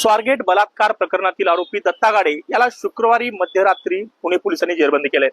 स्वारगेट बलात्कार प्रकरणातील आरोपी दत्ता गाडे याला शुक्रवारी मध्यरात्री पुणे पोलिसांनी जेरबंदी केले.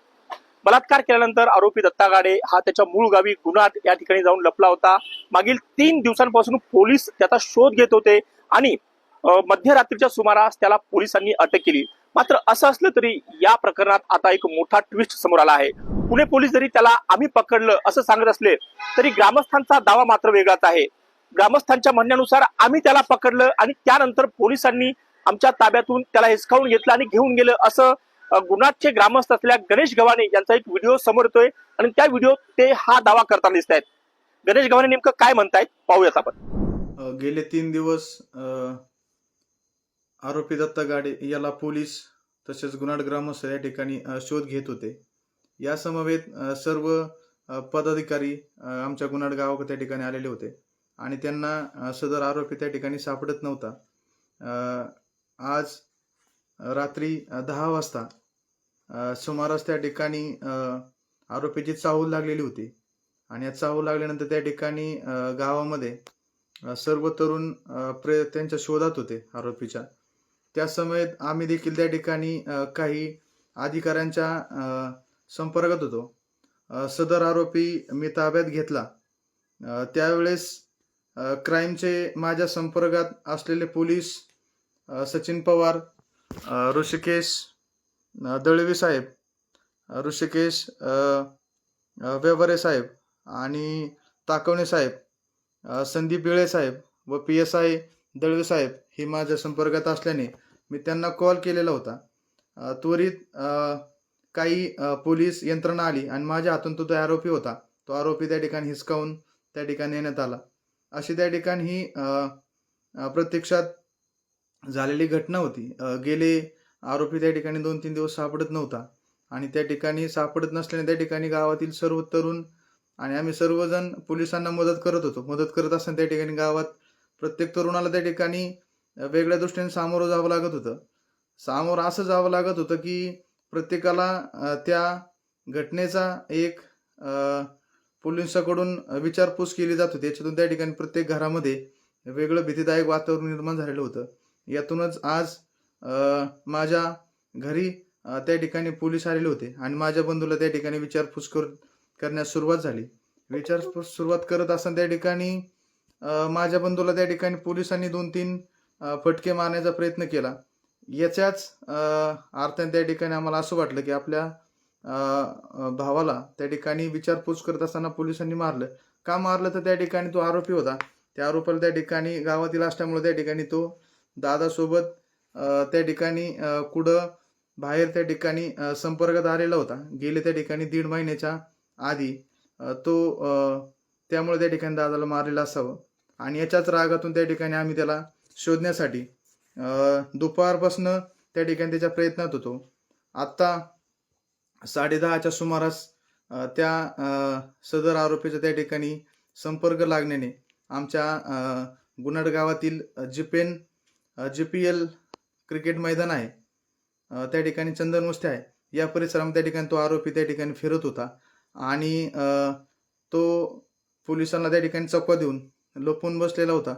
बलात्कार केल्यानंतर आरोपी दत्ता गाडे हा त्याच्या मूळ गावी गुन्हात या ठिकाणी जाऊन लपला होता. मागील तीन दिवसांपासून पोलीस त्याचा शोध घेत होते आणि मध्यरात्रीच्या सुमारास त्याला पोलिसांनी अटक केली. मात्र असं असलं तरी या प्रकरणात आता एक मोठा ट्विस्ट समोर आला आहे. पुणे पोलीस जरी त्याला आम्ही पकडलं असं सांगत असले तरी ग्रामस्थांचा दावा मात्र वेगळाच आहे. ग्रामस्थांच्या म्हणण्यानुसार आम्ही त्याला पकडलं आणि त्यानंतर पोलिसांनी आमच्या ताब्यातून त्याला हिसकावून घेतलं आणि घेऊन गेलं असं गुणाचे ग्रामस्थ असलेल्या गणेश गव्हाणे यांचा एक व्हिडिओ समोर येतोय. आणि त्या व्हिडिओ ते हा दावा करताना दिसत आहेत. गणेश गव्हाणे नेमकं काय म्हणतायत? पाहूयात आपण. गेले तीन दिवस आरोपी दत्ता गाडे याला पोलीस तसेच गुन्हाड ग्रामस्थ या ठिकाणी शोध घेत होते. या समवेत सर्व पदाधिकारी आमच्या गुन्हाड गावाकडे त्या ठिकाणी आलेले होते. आणि त्यांना सदर आरोपी त्या ठिकाणी सापडत नव्हता. आज रात्री दहा वाजता सुमारास त्या ठिकाणी आरोपीची चाहूल लागलेली होती. आणि या चाहूल लागल्यानंतर त्या ठिकाणी गावामध्ये सर्व तरुण अ, प्रे त्यांच्या शोधात होते आरोपीच्या. त्या समयेत आम्ही देखील त्या ठिकाणी काही अधिकाऱ्यांच्या संपर्कात होतो. सदर आरोपी मी ताब्यात घेतला. त्यावेळेस क्राईमचे माझ्या संपर्कात असलेले पोलीस सचिन पवार ऋषिकेश दळवी साहेब ऋषिकेश अ, व्यवहारे साहेब आणि ताकवणे साहेब संदीप बिळे साहेब व पी एस आय दळवे साहेब हे माझ्या संपर्कात असल्याने मी त्यांना कॉल केलेला होता. त्वरित काही पोलीस यंत्रणा आली आणि माझ्या हातून तो तो आरोपी होता. तो आरोपी त्या ठिकाणी हिसकावून त्या ठिकाणी नेण्यात आला. अशी त्या ठिकाणी ही प्रत्यक्षात झालेली घटना होती. गेले आरोपी त्या ठिकाणी दोन तीन दिवस सापडत नव्हता. आणि त्या ठिकाणी सापडत नसल्याने त्या ठिकाणी गावातील सर्व तरुण आणि आम्ही सर्वजण पोलिसांना मदत करत होतो. मदत करत असताना त्या ठिकाणी गावात प्रत्येक तरुणाला त्या ठिकाणी वेगळ्या दृष्टीने सामोरं जावं लागत होतं. सामोरं असं जावं लागत होतं की प्रत्येकाला त्या घटनेचा एक पोलिसांकडून विचारपूस केली जात होती. याच्यातून त्या ठिकाणी प्रत्येक घरामध्ये वेगळं भीतीदायक वातावरण निर्माण झालेलं होतं. यातूनच आज माझ्या घरी त्या ठिकाणी पोलीस आलेले होते आणि माझ्या बंधूला त्या ठिकाणी विचारपूस कर करण्यास सुरुवात झाली. विचारपूस सुरुवात करत असताना त्या ठिकाणी माझ्या बंधूला त्या ठिकाणी पोलिसांनी दोन तीन फटके मारण्याचा प्रयत्न केला. याच्याच अर्थाने त्या ठिकाणी आम्हाला असं वाटलं की आपल्या भावाला त्या ठिकाणी विचारपूस करत असताना पोलिसांनी मारलं. का मारलं? तर त्या ठिकाणी तो आरोपी होता. त्या आरोपाला त्या ठिकाणी गावातील असल्यामुळे त्या ठिकाणी तो दादासोबत त्या ठिकाणी कुठं बाहेर त्या ठिकाणी संपर्कात आलेला होता. गेले त्या ठिकाणी दीड महिन्याच्या आधी तो त्यामुळे त्या ठिकाणी दादाला मारलेलं असावं. आणि याच्याच रागातून त्या ठिकाणी आम्ही त्याला शोधण्यासाठी दुपारपासनं त्या ठिकाणी त्याच्या प्रयत्नात होतो. आत्ता साडेदहाच्या सुमारास त्या सदर आरोपीचा त्या ठिकाणी संपर्क लागण्याने आमच्या गुनाड गुन्हाड गावातील जिपेन जी पी एल क्रिकेट मैदान आहे त्या ठिकाणी चंदन वस्ती आहे. या परिसरामध्ये त्या ठिकाणी तो आरोपी त्या ठिकाणी फिरत होता आणि तो पोलिसांना त्या ठिकाणी चकवा देऊन लपून बसलेला होता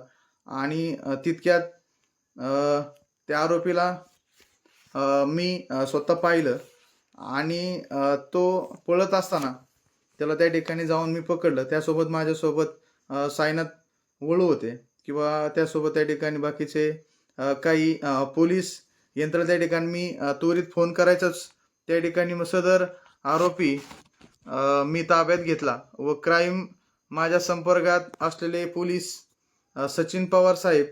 आणि तितक्यात त्या आरोपीला मी स्वतः पाहिलं आणि तो पळत असताना त्याला त्या ठिकाणी जाऊन मी पकडलं. त्यासोबत माझ्यासोबत सायनाथ वळू होते किंवा त्यासोबत त्या ठिकाणी बाकीचे काही पोलीस यंत्र त्या ठिकाणी मी त्वरित फोन करायचाच. त्या ठिकाणी मग सदर आरोपी मी ताब्यात घेतला व क्राईम माझ्या संपर्कात असलेले पोलीस सचिन पवार साहेब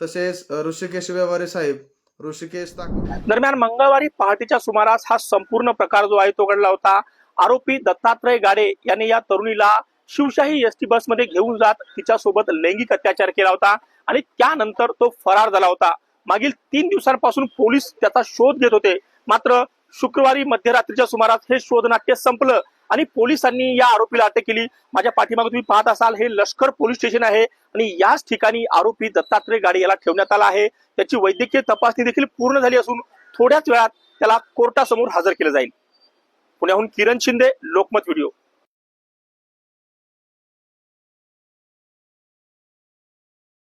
तसेच ऋषिकेश व्यवहारे साहेब ऋषिकेश दरम्यान मंगळवारी पहाटेच्या सुमारास हा संपूर्ण प्रकार जो आहे तो घडला होता. आरोपी दत्तात्रय गाडे याने या तरुणीला शिवशाही एस टी बसमध्ये घेऊन जात तिच्यासोबत लैंगिक अत्याचार केला होता आणि त्यानंतर तो फरार झाला होता. मागील तीन दिवसांपासून पोलीस त्याचा शोध घेत होते. मात्र शुक्रवारी मध्यरात्रीच्या सुमारास हे शोधनाट्य संपलं. आणि पोलिसांनी या आरोपीला अटक केली. माझ्या पाठीमागे तुम्ही पाहत असाल हे लष्कर पोलीस स्टेशन आहे आणि याच ठिकाणी आरोपी दत्तात्रय गाडी याला ठेवण्यात आला आहे. त्याची वैद्यकीय तपासणी देखील पूर्ण झाली असून थोड्याच वेळात त्याला कोर्टासमोर हजर केलं जाईल. पुण्याहून किरण शिंदे लोकमत व्हिडिओ.